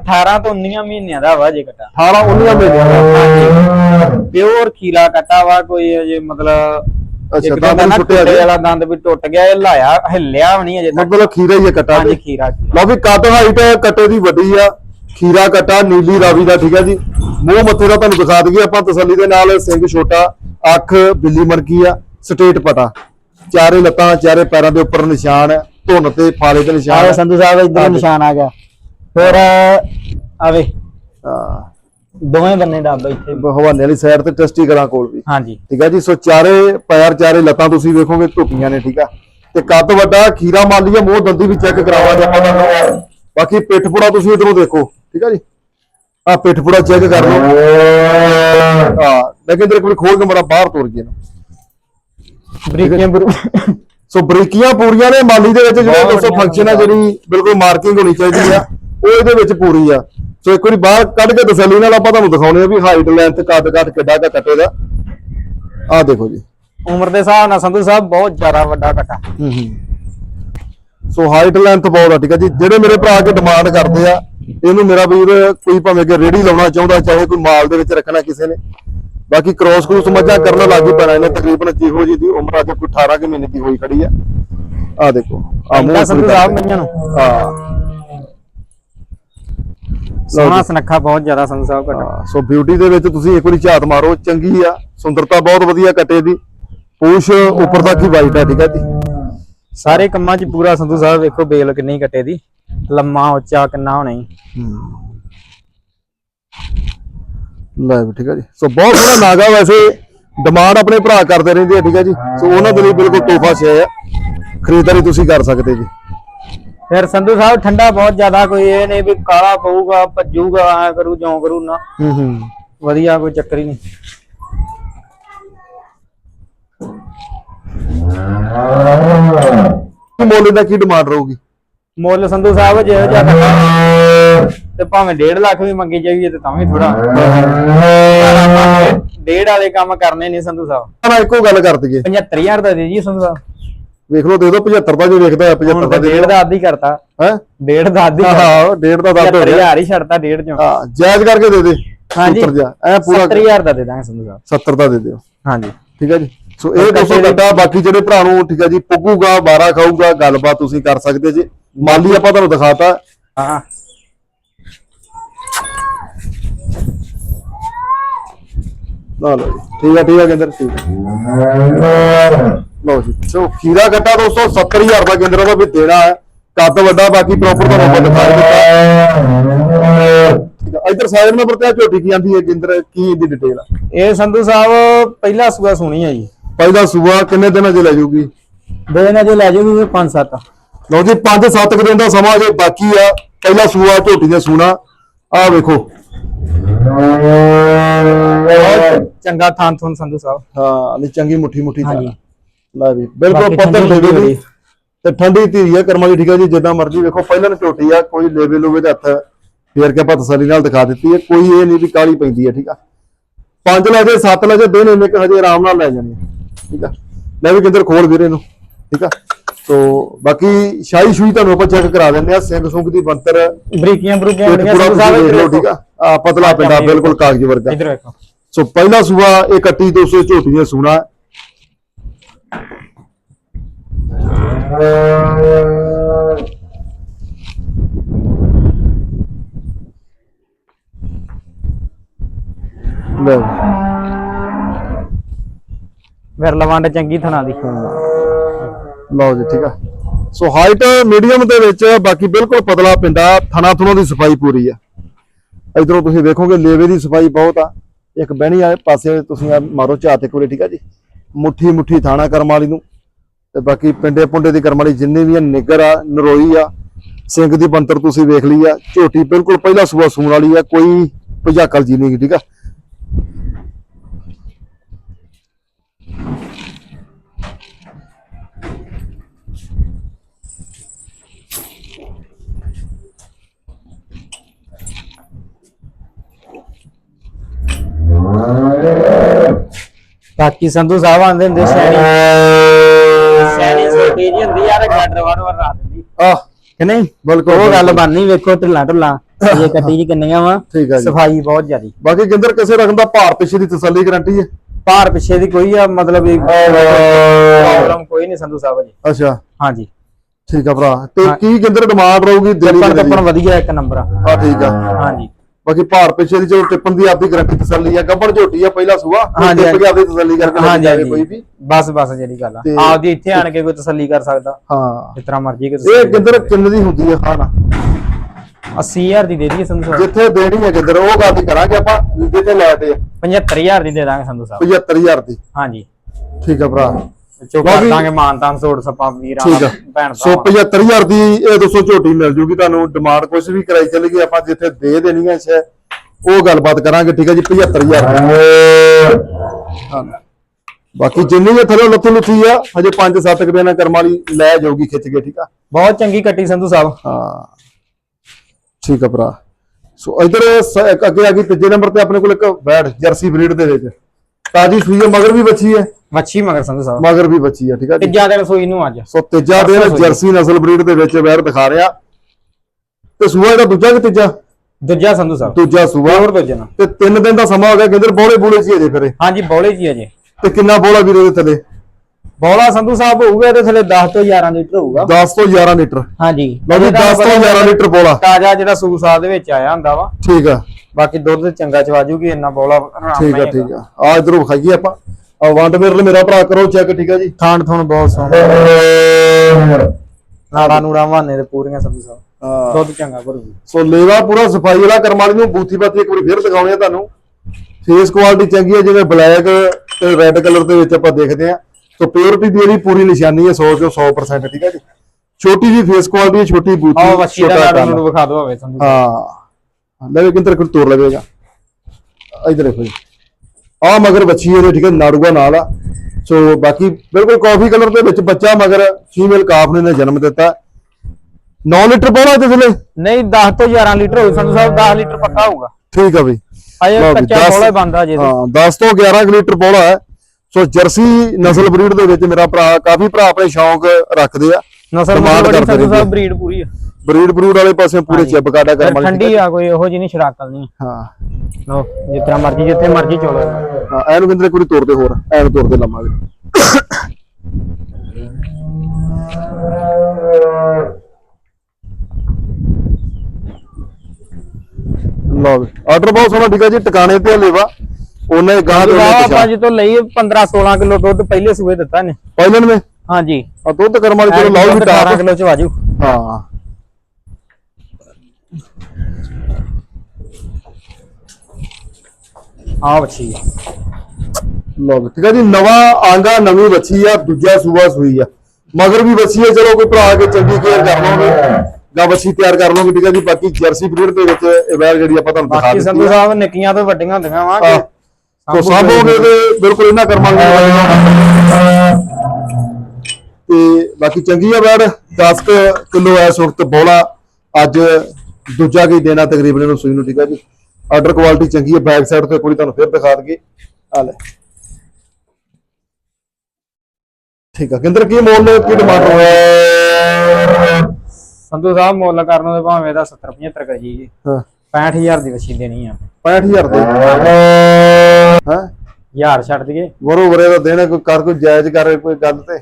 18 ਤੋਂ 19 ਮਹੀਨਿਆਂ ਦਾ ਵਾ ਜੇ ਕਟਾ। 18 19 ਮਹੀਨਿਆਂ ਦਾ। ਪਿਓਰ ਖੀਰਾ ਕਟਾ ਵਾ ਕੋਈ ਅਜੇ ਮਤਲਬ ਅੱਛਾ, ਇੱਕ ਦੰਦ ਤਾਂ ਵੀ ਨਾ ਟੁੱਟਿਆ ਟੁੱਟੇ ਜੇ। ਵਾਲਾ ਦੰਦ ਵੀ ਟੁੱਟ ਗਿਆ ਇਹ ਲਾਇਆ ਹਿੱਲਿਆ ਵੀ ਨਹੀਂ ਅਜੇ ਤੱਕ। ਮਤਲਬ ਖੀਰਾ ਹੀ ਹੈ ਕੱਟਾ ਹਾਂਜੀ ਜੀ ਖੀਰਾ ਲਓ ਵੀ ਕੱਦ ਹਾਈਟ ਕੱਟੇ ਦੀ ਵੱਡੀ ਆ। ਖੀਰਾ ਕੱਟਾ ਨੀਲੀ ਰਾਵੀ ਦਾ ਠੀਕ ਹੈ ਜੀ। ਮੂੰਹ ਮੱਥੇ ਦਾ ਤੁਹਾਨੂੰ ਦਿਖਾ ਦਈਏ ਆਪਾਂ ਤਸੱਲੀ ਦੇ ਨਾਲ ਸਿੰਘ ਛੋਟਾ ਅੱਖ ਬਿੱਲੀ ਮਣਕੀ ਆ ਸਟੇਟ ਪਟਾ ਚਾਰੇ ਲੱਤਾਂ ਚਾਰੇ ਪੈਰਾਂ ਦੇ ਉੱਪਰ ਨਿਸ਼ਾਨ ਧੁੰਨ ਤੇ ਫਾਲੇ ਦੇ ਨਿਸ਼ਾਨ। ਸੰਧੂ ਸਾਹਿਬ ਇਧਰ। ਨਿਸ਼ਾਨ ਆ ਗਿਆ। ਫਿਰ ਆਵੇ ਹਾਂ, ਦੋਵੇਂ ਬੰਨੇ ਡੱਬ ਇੱਥੇ। ਹਵਾਨੇ ਵਾਲੀ ਸਾਈਡ ਤੇ ਟੈਸਟੀ ਕਰਾਂ ਕੋਲ ਵੀ। ਹਾਂਜੀ। ਠੀਕ ਹੈ ਜੀ ਸੋ ਚਾਰੇ ਪੈਰ ਚਾਰੇ ਲੱਤਾਂ ਤੁਸੀਂ ਵੇਖੋਗੇ ਝੁਕੀਆਂ ਨੇ ਠੀਕ ਆ। ਤੇ ਕੱਦ ਵੱਡਾ ਖੀਰਾ ਮਾਲੀ ਆ ਮੂੰਹ ਦੰਦੀ ਵੀ ਚੈੱਕ ਕਰਾਵਾਂਗੇ ਆਪਾਂ ਤੁਹਾਨੂੰ। ਬਾਕੀ ਪਿੱਠ ਪੁੜਾ ਤੁਸੀਂ ਇਧਰੋਂ ਦੇਖੋ ਠੀਕ ਆ ਜੀ? ਆ ਪਿੱਠ ਪੁੜਾ ਚੈੱਕ ਕਰ ਲਓ। ਹਾਂ ਲੇਕਿਨ ਤੇਰੇ ਕੋਲ ਖੋਲ ਕੇ ਮੇਰਾ ਬਾਹਰ ਤੁਰ ਗਿਆ ਨਾ। ਬਰੀਕੀਆਂ ਬਰੂ ਸੋ ਬਰੀਕੀਆਂ ਪੂਰੀਆਂ ਨੇ ਮਾਲੀ ਦੇ ਵਿੱਚ ਜਿਹੜੇ ਵਧੀਆ ਫੰਕਸ਼ਨ ਆ ਜਿਹੜੀ ਬਿਲਕੁਲ ਮਾਰਕਿੰਗ ਹੋਣੀ ਚਾਹੀਦੀ ਆ। ਉਹ ਇਹਦੇ ਵਿੱਚ ਪੂਰੀ ਆ। ਸੋ ਇੱਕ ਵਾਰੀ ਬਾਹਰ ਕੱਢ ਕੇ ਤਸੱਲੀ ਨਾਲ ਆਪਾਂ ਤੁਹਾਨੂੰ ਦਿਖਾਉਣੇ ਆ ਵੀ ਹਾਈਟ ਲੈਂਥ ਕੱਦ ਕੱਦ ਕਿੱਡਾ ਕੱਟੇ ਦਾ ਆ ਦੇਖੋ ਜੀ। ਉਮਰ ਦੇ ਹਿਸਾਬ ਨਾਲ ਸੰਧੂ ਸਾਹਿਬ ਬਹੁਤ ਜ਼ਿਆਦਾ ਵੱਡਾ ਕਟਾ ਹੂੰ ਹੂੰ। ਸੋ ਹਾਈਟ ਲੈਂਥ ਬਹੁਤ ਆ ਠੀਕ ਆ ਜੀ। ਜਿਹੜੇ ਮੇਰੇ ਭਰਾ ਕੇ ਡਿਮਾਂਡ ਕਰਦੇ ਆ ਇਹਨੂੰ ਮੇਰਾ ਵੀਰ ਕੋਈ ਭਾਵੇਂ ਕਿ ਰੇੜੀ ਲਾਉਣਾ ਚਾਹੁੰਦਾ ਚਾਹੇ ਕੋਈ ਮਾਲ ਦੇ ਵਿੱਚ ਰੱਖਣਾ ਕਿਸੇ ਨੇ। ਬਾਕੀ ਕ੍ਰੋਸ ਕਰੂਸ ਮੱਝਾਂ ਕਰਨ ਲਾਗੂ ਪੈਣਾ ਇਹਨੇ ਤਕਰੀਬਨ ਜਿਹੋ ਜੀ ਦੀ ਉਮਰ ਅੱਜ ਕੋਈ 18 ਕੁ ਮਹੀਨੇ ਦੀ ਹੋਈ ਖੜੀ ਆ। ਆ ਦੇਖੋ ਆ ਇੰਨਾ ਸੰਧੂ ਸਾਹਿਬ ਮਈਆਂ ਨੂੰ ਹਾਂ। ਸੋਹਣਾ ਸੁਨੱਖਾ ਬਹੁਤ ਜ਼ਿਆਦਾ ਸੰਧੂ ਸਾਹਿਬ ਕਟਾ ਹਾਂ, ਸੋ ਬਿਊਟੀ ਦੇ ਵਿੱਚ ਤੁਸੀਂ ਇੱਕ ਵਾਰੀ ਝਾਤ ਮਾਰੋ ਚੰਗੀ ਆ ਸੁੰਦਰਤਾ ਬਹੁਤ ਵਧੀਆ ਕੱਟੇ ਦੀ। ਪੂਛ ਉੱਪਰ ਤੱਕ ਹੀ ਵਾਈਟ ਆ ਠੀਕ ਆ ਜੀ? ਸਾਰੇ ਕੰਮਾਂ 'ਚ ਪੂਰਾ ਸੰਧੂ ਸਾਹਿਬ ਵੇਖੋ ਬੇਲ ਕਿੰਨੀ ਕੱਟੇ ਦੀ। ਲੰਮਾ ਉੱਚਾ ਕਿੰਨਾ ਹੋਣਾ ਈ ਲੈ ਠੀਕ ਹੈ ਜੀ। ਸੋ ਬਹੁਤ ਸੋਹਣਾ ਨਾਗਾ ਵੈਸੇ ਡਿਮਾਂਡ ਆਪਣੇ ਭਰਾ ਕਰਦੇ ਰਹਿੰਦੇ ਆ ਠੀਕ ਹੈ ਜੀ? ਸੋ ਉਹਨਾਂ ਦੇ ਲਈ ਬਿਲਕੁਲ ਤੋਹਫਾ ਛੇ ਆ। ਖਰੀਦਦਾਰੀ ਤੁਸੀਂ ਕਰ ਸਕਦੇ ਜੀ। ਫਿਰ ਸੰਧੂ ਸਾਹਿਬ ਠੰਡਾ ਬਹੁਤ ਜ਼ਿਆਦਾ ਕੋਈ ਇਹ ਨਹੀਂ ਵੀ ਕਾਲਾ ਪਊਗਾ ਭੱਜੂਗਾ ਐ ਕਰੂ ਜਿਉਂ ਕਰੂ ਨਾ। ਹੂੰ ਹੂੰ। ਵਧੀਆ ਕੋਈ ਚੱਕਰ ਹੀ ਨਹੀਂ। ਮੁੱਲ ਦਾ ਕੀ ਡਿਮਾਂਡ ਰਹੂਗੀ? ਮੁੱਲ ਸੰਧੂ ਸਾਹਿਬ ਜਿਹੋ ਜਿਹਾ ਕੱਟਾ ਤੇ ਭਾਵੇਂ 1.5 ਲੱਖ ਵੀ ਮੰਗੀ ਜਾਈਏ ਤੇ ਤਾਂ ਵੀ ਥੋੜਾ ਡੇਢ ਵਾਲੇ ਕੰਮ ਕਰਨੇ ਨਹੀਂ ਸੰਧੂ ਸਾਹਿਬ। ਨਾ ਇੱਕੋ ਗੱਲ ਕਰ ਦਈਏ। 75000 ਦਾ ਦੇ ਜੀ ਸੰਧੂ ਸਾਹਿਬ। ਵੇਖ ਲਓ ਦੇਖ ਲਓ 75 ਦਾ ਜੋ ਵੇਖਦਾ ਹੈ 75 ਹੁਣ ਦਾ ਡੇਢ ਦਾ ਅੱਧੀ ਕਰਤਾ। ਹੈ? ਡੇਢ ਦਾ ਅੱਧੀ ਹਾਂ ਡੇਢ ਦਾ ਦੱਸ ਹੋ ਗਿਆ। 70000 ਹੀ ਛੱਡਤਾ ਡੇਢ ਚੋਂ। ਹਾਂ ਜਾਇਜ਼ ਕਰਕੇ ਦੇ ਦੇ। ਹਾਂਜੀ। ਉੱਤਰ ਜਾ ਐ ਪੂਰਾ 70000 ਦਾ ਦੇ ਦਾਂਗੇ ਸੰਧੂ ਸਾਹਿਬ 70 ਦਾ ਦੇ ਦਿਓ। ਹਾਂਜੀ। ਠੀਕ ਹੈ ਜੀ? ਸੋ ਇਹ ਦੋਸਤੋ ਗੱਡਾ ਬਾਕੀ ਜਿਹੜੇ ਭਰਾ ਨੂੰ ਠੀਕ ਹੈ ਜੀ ਪੁੱਗੂਗਾ 12 ਖਾਊਗਾ ਗੱਲਬਾਤ ਤੁਸੀਂ ਕਰ ਸਕਦੇ ਜੀ। ਮਾਲੀ ਆਪਾਂ ਤੁਹਾਨੂੰ ਦਿਖਾਤਾ। ਹਾਂ। ਨਾ ਲਓ ਜੀ। ਠੀਕ ਹੈ ਠੀਕ ਹੈ ਕਹਿੰਦਰ ਠੀਕ ਲਓ ਜੀ। ਸੋ ਖੀਰਾ ਗੱਟਾ ਦੋਸਤੋ 70000 ਦਾ ਕੇਂਦਰ ਦਾ ਵੀ ਦੇਣਾ ਹੈ। ਕੱਦ ਵੱਡਾ ਬਾਕੀ ਪ੍ਰੋਪਰ ਤੁਹਾਨੂੰ ਆਪਾਂ ਦਿਖਾ ਦਿੱਤਾ। ਠੀਕ ਆ, ਇੱਧਰ ਸਾਈਡ ਨੰਬਰ ਤੇ ਆ ਝੋਟੀ ਕੀ ਆਂਦੀ ਹੈ ਕੇਂਦਰ ਕੀ ਇਹਦੀ ਡਿਟੇਲ ਆ? ਇਹ ਸੰਧੂ ਸਾਹਿਬ ਪਹਿਲਾ ਸੂਆ ਸੁਣੀ ਹੈ ਜੀ। ਪਹਿਲਾ ਸੂਆ ਕਿੰਨੇ ਦਿਨਾਂ 'ਚ ਲੈ ਜਾਊਗੀ ਦੋ ਦਿਨਾਂ ਜੇ ਲੈ ਜਾਊਗੀ 5-7 ਲਓ ਜੀ 5-7 ਦਿਨ ਦਾ ਸਮਾਂ ਜੇ ਬਾਕੀ ਆ ਪਹਿਲਾ ਸੂਆ ਝੋਟੀ ਦੇ ਸੂਣਾ। ਆ ਵੇਖੋ। ਚੰਗਾ ਥਾਨ ਥੁਨ ਸੰਧੂ ਸਾਹਿਬ। ਹਾਂ ਨਹੀਂ ਚੰਗੀ ਮੁੱਠੀ ਮੁੱਠੀ ਹਾਂਜੀ। ਥਾਣਾ ਲੈ ਵੀ ਬਿਲਕੁਲ ਬਾਕੀ ਪੱਤਰ ਠੰਡੀ ਲੇਵੇ ਦੀ ਬੜੀ। ਤੇ ਠੰਡੀ ਧੀਰੀ ਆ ਕਰਮਾਂ ਦੀ ਠੀਕ ਆ ਜੀ ਜਿੱਦਾਂ ਮਰਜ਼ੀ ਵੇਖੋ ਪਹਿਲਾਂ ਨੇ ਝੋਟੀ ਆ ਕੋਈ ਲੇਵੇ ਲੋਵੇ ਦੇ ਹੱਥ ਫੇਰ ਕੇ ਆਪਾਂ ਤਸੱਲੀ ਨਾਲ ਦਿਖਾ ਦਿੱਤੀ ਹੈ ਕੋਈ ਇਹ ਨਹੀਂ ਵੀ ਕਾਲੀ ਪੈਂਦੀ ਹੈ ਠੀਕ ਆ। ਪੰਜ ਲੈ ਜੇ ਸੱਤ ਲੈ ਜੇ ਦਿਨ ਇੰਨੇ ਕੁ ਹਜੇ ਆਰਾਮ ਨਾਲ ਲੈ ਜਾਣੀ ਆ ਠੀਕ ਆ। ਲੈ ਵੀ ਕਿੱਧਰ ਖੋਲ ਵੀਰੇ ਨੂੰ ਠੀਕ ਆ। ਸੋ ਬਾਕੀ ਸ਼ਾਹੀ ਸ਼ੂਈ ਤੁਹਾਨੂੰ ਆਪਾਂ ਚੈੱਕ ਕਰਾ ਦਿੰਦੇ ਆ ਸਿੰਘ ਸੁੰਗ ਦੀ ਬੰਤਰ ਬਰੀਕੀਆਂ ਬਰੂਕੀਆਂ ਪੂਰਾ ਤੁਸੀਂ ਦੇਖ ਲਓ ਠੀਕ ਆ। ਪਤਲਾ ਪਿੰਡਾ ਬਿਲਕੁਲ ਕਾਗਜ਼ ਵਰਗਾ। ਇੱਧਰ ਵੇਖੋ। ਸੋ ਪਹਿਲਾ ਸੂਆ ਇਹ ਕੱਟੀ 200 ਝੋਟੀ ਦੀਆਂ ਸੂਣਾ। ਲੈ ਲਵੰਡ ਚੰਗੀ ਥਣਾ ਦੀ। ਲਓ ਜੀ ਠੀਕ ਆ। ਸੋ ਹਾਈਟ ਮੀਡੀਅਮ ਦੇ ਵਿੱਚ ਬਾਕੀ ਬਿਲਕੁਲ ਪਤਲਾ ਪਿੰਡਾ ਥਣਾ ਥੁਣਾ ਦੀ ਸਫ਼ਾਈ ਪੂਰੀ ਆ। ਇਧਰੋਂ ਤੁਸੀਂ ਵੇਖੋਗੇ ਲੇਵੇ ਦੀ ਸਫ਼ਾਈ ਬਹੁਤ ਆ। ਇੱਕ ਬਹਿਣੀ ਵਾਲੇ ਪਾਸੇ ਤੁਸੀਂ ਆ ਮਾਰੋ ਝਾਤ ਇੱਕ ਵਾਰੀ, ਠੀਕ ਆ ਜੀ? ਮੁੱਠੀ ਮੁੱਠੀ ਥਾਣਾ ਕਰਮ ਵਾਲੀ ਨੂੰ ਤੇ ਬਾਕੀ ਪਿੰਡੇ ਪੁੰਡੇ ਦੀ ਕਰਮ ਵਾਲੀ ਜਿੰਨੀ ਵੀ ਆ, ਨਿੱਗਰ ਆ, ਨਰੋਈ ਆ, ਸਿੰਘ ਦੀ ਬੰਤਰ ਤੁਸੀਂ ਵੇਖ ਲਈ ਆ। ਝੋਟੀ ਬਿਲਕੁਲ ਪਹਿਲਾ ਸੂਆ ਸੂਣ ਵਾਲੀ ਆ, ਕੋਈ ਭਜਾਕਲ ਜੀ ਨਹੀਂ, ਠੀਕ ਆ? ਬਾਕੀ ਸੰਧੂ ਸਾਹਿਬ ਆਂਦੇ ਹੁੰਦੇ ਸੈਣੀ। ਸੈਣੀ ਛੋਟੀ ਜੀ ਹੁੰਦੀ ਯਾਰ ਗਾਡਰ ਵੜ ਵੜ ਰਾਤ ਦੀ ਆਹ ਕਿ ਨਹੀਂ? ਬਿਲਕੁਲ ਉਹ ਗੱਲ ਬਣਨੀ ਵੇਖੋ ਢਿੱਲਾ ਢੁੱਲਾ। ਇਹ ਕੱਟੀ ਜੀ ਕਿੰਨੀਆਂ ਵਾ? ਠੀਕ ਆ ਜੀ। ਸਫ਼ਾਈ ਬਹੁਤ ਜ਼ਿਆਦੀ। ਬਾਕੀ ਕਿੰਦਰ ਕਿਸੇ ਰਕਮ ਦਾ ਭਾਰ ਪਿੱਛੇ ਦੀ ਤਸੱਲੀ ਗਾਰੰਟੀ ਹੈ? ਭਾਰ ਪਿੱਛੇ ਦੀ ਕੋਈ ਆ ਮਤਲਬ ਪ੍ਰੋਬਲਮ ਕੋਈ ਨਹੀਂ ਸੰਧੂ ਸਾਹਿਬ ਜੀ। ਅੱਛਾ। ਹਾਂਜੀ। ਠੀਕ ਆ ਭਰਾ। ਤੇ। ਕੀ ਕਿੰਦਰ ਡਿਮਾਂਡ ਰਹੂਗੀ ਦਿੱਲੀ ਦੇ ਟੱਪਣ ਵਧੀਆ ਇੱਕ ਨੰਬਰ ਆ। ਆ ਠੀਕ ਆ। ਹਾਂਜੀ। ਬਾਕੀ ਭਾਰ ਪਿੱਛੇ ਦੀ ਜੋ ਟਿੱਪਣ ਦੀ ਆਪਦੀ ਗਾਰੰਟੀ ਤਸੱਲੀ ਆ ਗੱਬੜ ਝੋਟੀ ਆ ਪਹਿਲਾ ਸੂਆ ਹਾਂਜੀ, ਟਿੱਪ ਕੇ ਆਪਦੀ ਤਸੱਲੀ ਕਰਕੇ ਹਾਂਜੀ ਜਾਵੇ ਕੋਈ ਵੀ। ਬਸ ਬਸ ਜਿਹੜੀ ਗੱਲ ਆ। ਆਪਦੀ ਇੱਥੇ ਆਣ ਕੇ ਕੋਈ ਤਸੱਲੀ ਕਰ ਸਕਦਾ। ਹਾਂ। ਜਿਸ ਤਰ੍ਹਾਂ ਮਰਜ਼ੀ ਕਿ ਇਹ ਕਿੰਦਰ ਕਿੰਨ ਦੀ ਹੁੰਦੀ ਆ ਖਾਣਾ? 80000 ਦੀ ਦੇ ਦਈਏ ਸੰਧੂ ਸਾਹਿਬ। ਜਿੱਥੇ ਦੇਣੀ ਹੈ ਕਿੰਦਰ ਉਹ ਗੱਲ ਕਰਾਂਗੇ ਆਪਾਂ ਜਿੱਥੇ ਲੈ ਤੇ 75000 ਦੀ ਦੇ ਦਾਂਗੇ ਸੰਧੂ ਸਾਹਿਬ। 75000 ਦੀ। ਹਾਂਜੀ। ਠੀਕ ਆ ਭਰਾ। ਚੋ ਕਰ ਦਾਂਗੇ ਮਾਨਤਾਨ ਸੋੜ ਸਪਾ ਵੀਰਾਂ ਠੀਕ ਆ। ਭੈਣ ਸੋ 75000 ਦੀ। ਇਹ 200 ਝੋਟੀ ਮਿਲ ਜੂਗੀ ਤੁਹਾਨੂੰ। ਡਿਮਾਂਡ ਕੁਝ ਵੀ ਕਰਾਈ ਚੱਲੇਗੀ ਆਪਾਂ ਜਿੱਥੇ ਦੇ ਦੇਣੀ ਹੈ ਸ਼ੈ ਉਹ ਗੱਲਬਾਤ ਕਰਾਂਗੇ ਠੀਕ ਹੈ ਜੀ 75000 ਹਾਂ ਬਾਕੀ ਜਿੰਨੀ ਵੀ ਥੱਲੇ ਲੱਥੂ ਲੁੱਥੀ ਆ ਹਜੇ 5-7 ਕੁ ਦਿਨਾਂ ਕਰਮ ਵਾਲੀ ਲੈ ਜਾਊਗੀ ਖਿੱਚ ਕੇ ਠੀਕ ਆ? ਬਹੁਤ ਚੰਗੀ ਕੱਟੀ ਸੰਧੂ ਸਾਹਿਬ। ਹਾਂ। ਠੀਕ ਆ ਭਰਾ। ਸੋ ਇਧਰ ਅੱਗੇ ਆ ਗਈ ਤੀਜੇ ਨੰਬਰ ਤੇ ਆਪਣੇ ਕੋਲ ਇੱਕ ਬੈਡ ਜਰਸੀ ਬਰੀਡ ਦੇ ਵਿੱਚ। ਤਾਜੀ ਸੂਈ ਮਗਰ ਵੀ ਬੱਚੀ ਹੈ ਮੱਛੀ ਮਗਰ ਸੰਧੂ ਸਾਹਿਬ। ਮਗਰ ਵੀ ਬੱਚੀ ਆ ਠੀਕ ਆ ਜੀ? ਤੀਜਾ ਦਿਨ ਸੋਈ ਨੂੰ ਅੱਜ। ਸੋ ਤੀਜਾ ਦਿਨ। ਜਰਸੀ ਨਸਲ ਬਰੀਡ ਦੇ ਵਿੱਚ ਬੈਡ ਦਿਖਾ ਰਿਹਾ। ਤੇ ਸੂਆ ਇਹਦਾ ਦੂਜਾ ਕਿ ਤੀਜਾ? ਦੂਜਾ ਸੰਧੂ ਸਾਹਿਬ। ਦੂਜਾ ਸੂਆ। ਹੋਰ ਦੂਜਾ ਤੇ ਤਿੰਨ ਦਿਨ ਦਾ ਸਮਾਂ ਹੋ ਗਿਆ ਕਹਿੰਦੇ ਬੋਲੇ ਬੋਲੇ ਸੀ ਅਜੇ ਫਿਰੇ ਹਾਂਜੀ ਬੋਲੇ ਜੀ ਅਜੇ। ਤੇ ਕਿੰਨਾ ਬੋਲਾ ਵੀਰੇ ਦੇ ਥੱਲੇ? ਬੋਲਾ ਸੰਧੂ ਸਾਹਿਬ ਹੋਊਗਾ ਇਹਦੇ ਥੱਲੇ 10 ਤੋਂ 11 ਲੀਟਰ ਹੋਊਗਾ। 10 ਤੋਂ 11 ਲੀਟਰ। ਹਾਂਜੀ। ਲਓ ਜੀ 10 ਤੋਂ 11 ਲੀਟਰ ਬੋਲਾ। ਤਾਜ਼ਾ ਜਿਹੜਾ ਸੂਰ ਸਾਹਿਬ ਦੇ ਵਿੱਚ ਆਇਆ ਹੁੰਦਾ ਵਾ। ਠੀਕ ਆ। ਬਾਕੀ ਦੁੱਧ ਚੰਗਾ ਚਵਾ ਜੂਗੀ ਇੰਨਾ ਬੋਲਾ ਆਰਾਮ ਠੀਕ ਆ ਠੀਕ ਆ। ਆ ਇਧਰੋਂ ਵਿਖਾਈਏ ਆਪਾਂ। ਆ ਵੰਡ ਮੇਰੇ ਮੇਰਾ ਭਰਾ ਕਰੋ ਚੈੱਕ ਠੀਕ ਆ ਜੀ? ਥਾਣ ਥੁਣ ਬਹੁਤ ਸੋਹਣਾ। ਨਾੜਾ ਨੂੜਾ ਵਾਨੇ ਤੇ ਪੂਰੀਆਂ ਸੰਧੂ ਸਾਹਿਬ ਹਾਂ। ਦੁੱਧ ਚੰਗਾ ਭਰੂਗੀ। ਸੋ ਲੇਵਾ ਪੂਰਾ ਸਫ਼ਾਈ ਵਾਲਾ ਕਰਮਾਲੀ ਨੂੰ ਬੂਥੀ ਬਾਤੀ ਇੱਕ ਵਾਰੀ ਫੇਰ ਦਿਖਾਉਣੇ ਆ ਤੁਹਾਨੂੰ। ਫੇਸ ਕੁਆਲਿਟੀ ਚੰਗੀ ਹੈ ਜਿਵੇਂ ਬਲੈਕ ਤੇ ਰੈੱਡ ਕਲਰ ਦੇ ਵਿੱਚ ਆਪਾਂ ਦੇਖਦੇ ਆ। ਸੋ ਪਿਓਰਿਟੀ ਦੀ ਇਹਦੀ ਪੂਰੀ ਨਿਸ਼ਾਨੀ ਹੈ 100 ਚੋਂ 100% ਠੀਕ ਹੈ ਜੀ? ਛੋਟੀ ਜੀ ਫੇਸ ਕੁਆਲਿਟੀ ਹੈ ਛੋਟੀ ਬੂਥੀ ਆਹ ਵੱਛੀ ਦਾ ਨਾੜਾ। ਨੂੰ ਵਿਖਾ ਦੋ ਹੋਵੇ। ਹਾਂ। ਲੈ ਵੀ ਕਿੰਦਰ ਕੋਲ ਤੋੜ ਲਵੇਗਾ? ਇਧਰ ਦੇਖੋ ਜੀ। ਆ ਮਗਰ ਬੱਚੀ ਇਹਦੇ ਠੀਕ ਹੈ ਨਾੜੂਆ ਨਾਲ ਆ। ਸੋ ਬਾਕੀ ਬਿਲਕੁਲ ਕਾਫੀ ਕਲਰ ਦੇ ਵਿੱਚ ਬੱਚਾ ਮਗਰ ਫੀਮੇਲ ਕਾਫ ਨੇ ਜਨਮ ਦਿੱਤਾ। 9 ਲੀਟਰ ਪਾਉਣਾ ਇਹਦੇ ਥੱਲੇ। ਨਹੀਂ 10 ਤੋਂ 11 ਲੀਟਰ ਹੋਊ ਸੰਧੂ ਸਾਹਿਬ 10 ਲੀਟਰ ਪੱਕਾ ਹੋਊਗਾ। ਠੀਕ ਆ ਬਈ। ਅਜੇ ਕੱਚਾ ਬੋਲਾ ਹੀ ਬੰਦਾ ਜੇ ਹਾਂ 10 ਤੋਂ 11 ਕੁ ਲੀਟਰ ਪੌੜਾ ਹੈ। ਸੋ ਜਰਸੀ ਨਸਲ ਬਰੀਡ ਦੇ ਵਿੱਚ ਮੇਰਾ ਭਰਾ ਕਾਫੀ ਭਰਾ ਆਪਣੇ ਸ਼ੌਂਕ ਰੱਖਦੇ ਆ। ਨਸਲ ਸੰਧੂ ਸਾਹਿਬ। ਬਰੀਡ ਪੂਰੀ ਆ। ਬਰੀਡ ਬਰੂਡ ਵਾਲੇ ਪਾਸੇ ਪੂਰੇ। ਚਿਪ ਕਾਟਾ ਵਾਲੀ ਠੰਡੀ ਆ ਕੋਈ ਇਹੋ ਜਿਹੀ ਨਹੀਂ ਸ਼ਰਾਕਲ ਨਹੀਂ। ਹਾਂ। ਲੋ ਜਿੱਤਨਾ ਮਰਜ਼ੀ ਜਿੱਥੇ ਮਰਜ਼ੀ ਚੋਲੋ ਹਾਂ ਐਨੂੰ ਕਹਿੰਦੇ ਕੋਈ ਤੋੜ ਦੇ ਹੋਰ ਐਨੂੰ ਤੋੜ ਦੇ ਲਵਾਂਗੇ। ਵੀ ਆਰਡਰ ਬਹੁਤ ਸੋਹਣਾ ਠੀਕ ਹੈ ਜੀ ਟਿਕਾਣੇ ਤੇ ਲੇਵਾ। ਉਹਨੇ ਗਾਂ ਦੇ ਆਪਾਂ ਜਿੱਤੋਂ ਲਈ 15 16 ਕਿਲੋ ਦੁੱਧ ਪਹਿਲੇ ਸੂਏ ਦਿੱਤਾ ਨੇ। ਪਹਿਲਨ ਮੇ ਹਾਂਜੀ। ਆ ਦੁੱਧ ਕਰਮ ਵਾਲੀ ਚਲੋ ਲਾਓ ਵੀ 18 ਟਾਪ। ਕਿਲੋ ਚ ਵਾਜੂ। ਹਾਂ। ਆ। ਬੱਚੀ ਲਓ ਵੀ, ਠੀਕ ਹੈ ਜੀ ਨਵਾਂ ਆਂਗਾ ਨਵੀਂ ਬੱਚੀ ਆ ਦੂਜਾ ਸੂਆ ਸੂਈ ਆ। ਮਗਰ ਵੀ ਬੱਚੀ ਹੈ ਚਲੋ ਕੋਈ ਭਰਾ ਕੇ ਚੰਗੀ ਕੇਅਰ ਕਰ ਲਓਗੇ ਗਾ ਬੱਚੀ ਤਿਆਰ ਕਰ ਲਓਗੇ ਠੀਕ ਹੈ ਜੀ ਬਾਕੀ ਜਰਸੀ ਬਰੀਡ ਦੇ ਵਿੱਚ ਇਹ ਵੈਰ ਜਿਹੜੀ ਆਪਾਂ ਤੁਹਾਨੂੰ ਦਿਖਾ ਬਾਕੀ ਦਿੱਤੀ ਸੰਧੂ ਸਾਹਿਬ ਨਿੱਕੀਆਂ ਤੋਂ ਵੱਡੀਆਂ ਹੁੰਦੀਆਂ ਵਾ ਆਹ, ਤੋ ਸਾਂਭੋਗੇ ਤੇ ਬਿਲਕੁਲ ਇਹਨਾਂ ਕਰਮਾਂ ਦੀ ਤੇ ਬਾਕੀ ਚੰਗੀ ਆ ਬੈੜ 10 ਕਿਲੋ ਐਸ ਵਕਤ ਬੋਲਾ ਅੱਜ ਦੂਜਾ ਕੀ ਦੇਣਾ ਤਕਰੀਬਨ ਇਹਨੂੰ ਸੂਈ ਨੂੰ ਠੀਕ ਹੈ ਜੀ। ਆਰਡਰ ਕੁਆਲਿਟੀ ਚੰਗੀ ਹੈ ਬੈਕ ਸਾਈਡ ਤੇ ਕੋਈ ਤੁਹਾਨੂੰ ਫਿਰ ਦਿਖਾ ਦਈਏ। ਆ ਲੈ। ਠੀਕ ਆ। ਕਿੰਦਰ ਕੀ ਮੁੱਲ ਕੀ ਡਿਮਾਂਡ ਹੋਇਆ? ਸੰਧੂ ਸਾਹਿਬ ਮੁੱਲ ਕਰਨ ਦੇ ਭਾਵੇਂ ਦਾ 70 75 ਕਰੀ ਜੀ। ਹਾਂ। 65000 ਦੀ ਵਛੀ ਦੇਣੀ ਆ 65000 ਦੇ? ਹਾਂ। ਯਾਰ ਛੱਡ ਦਈਏ। ਬਰੋਬਰ ਇਹਦਾ ਦੇਣਾ ਕੋਈ ਕਰ ਕੋਈ ਜਾਇਜ਼ ਕਰ ਕੋਈ ਗੱਲ ਤੇ?